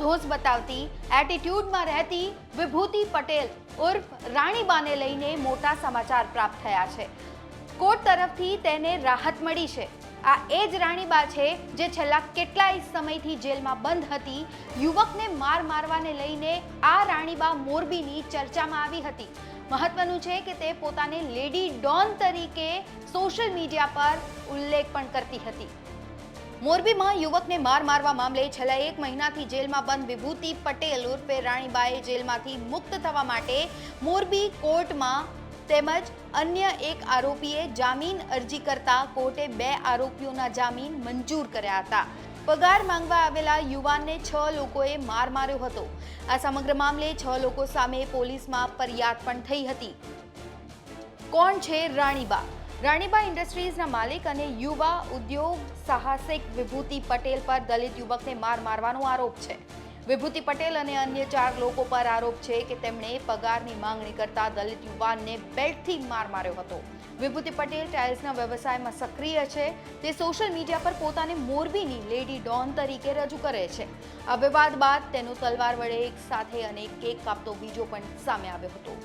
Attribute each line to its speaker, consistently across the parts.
Speaker 1: Rose બતાવતી, એટીટ્યૂડમાં રહેતી વિભૂતિ પટેલ ઉર્ફ રાણીબાને લઈને મોટા સમાચાર પ્રાપ્ત થયા છે. કોર્ટ તરફથી તેને રાહત મળી છે. આ એ જ રાણીબા છે જે છેલ્લા કેટલાય સમયથી જેલમાં બંધ હતી. યુવકને માર મારવાને લઈને આ રાણીબા મોરબીની ચર્ચામાં આવી હતી. મહત્વનું છે કે તે પોતાને લેડી ડોન તરીકે સોશિયલ મીડિયા પર ઉલ્લેખ પણ કરતી હતી. મોરબીમાં યુવકને માર મારવા મામલે છેલ્લા એક મહિનાથી જેલમાં બંધ વિભૂતિ પટેલ ઉર્ફે રાણીબાએ જેલમાંથી મુક્ત થવા માટે મોરબી કોર્ટમાં તેમજ અન્ય એક આરોપીએ જામીન અરજી કરતા કોર્ટે બે આરોપીઓના જામીન મંજૂર કર્યા હતા. પગાર માંગવા આવેલા યુવાનને છ લોકોએ માર માર્યો હતો. આ સમગ્ર મામલે છ લોકો સામે પોલીસમાં ફરિયાદ પણ થઈ હતી. કોણ છે રાણીબા? રાણીબા ઇન્ડસ્ટ્રીઝના માલિક અને યુવા ઉદ્યોગ સાહસિક વિભૂતિ પટેલ પર દલિત યુવકને માર મારવાનો આરોપ છે. વિભૂતિ પટેલ અને અન્ય ચાર લોકો પર આરોપ છે કે તેમણે પગારની માંગણી કરતા દલિત યુવાનને બેલ્ટથી માર માર્યો હતો. વિભૂતિ પટેલ ટાઇલ્સના વ્યવસાયમાં સક્રિય છે. તે સોશિયલ મીડિયા પર પોતાને મોરબીની લેડી ડોન તરીકે રજૂ કરે છે. આ વિવાદ બાદ તેનો તલવાર વડે એક સાથે અને કેક કાપતો બીજો પણ સામે આવ્યો હતો.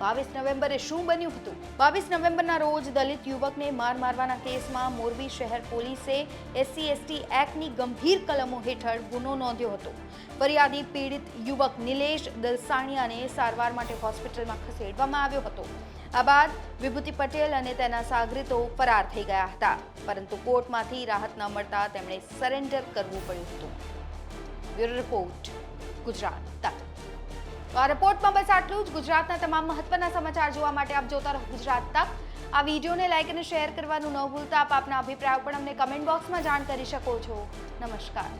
Speaker 1: બાવીસ નવેમ્બરે શું બન્યું હતું? બાવીસ નવેમ્બરના રોજ દલિત યુવકને માર મારવાના કેસમાં મોરબી શહેર પોલીસે એસસી, એસટી એક્ટની ગંભીર કલમો હેઠળ ગુનો નોંધ્યો હતો. ફરિયાદી પીડિત યુવક નિલેશ દલસાણિયાને સારવાર માટે હોસ્પિટલમાં ખસેડવામાં આવ્યો હતો. આ બાદ વિભૂતિ પટેલ અને તેના સાગરીતો ફરાર થઈ ગયા હતા. પરંતુ કોર્ટમાંથી રાહત ન મળતા તેમણે સરેન્ડર કરવું પડ્યું હતું. Bureau report, Gujarat. તક આ રિપોર્ટમાં બસ આટલું જ. ગુજરાતના તમામ મહત્વના સમાચાર જોવા માટે આપ જોતા રહો ગુજરાત તક. આ વિડીયોને લાઈક અને શેર કરવાનું ન ભૂલતા આપ આપના અભિપ્રાયો પણ અમને કમેન્ટ બોક્સમાં જાણ કરી શકો છો. નમસ્કાર.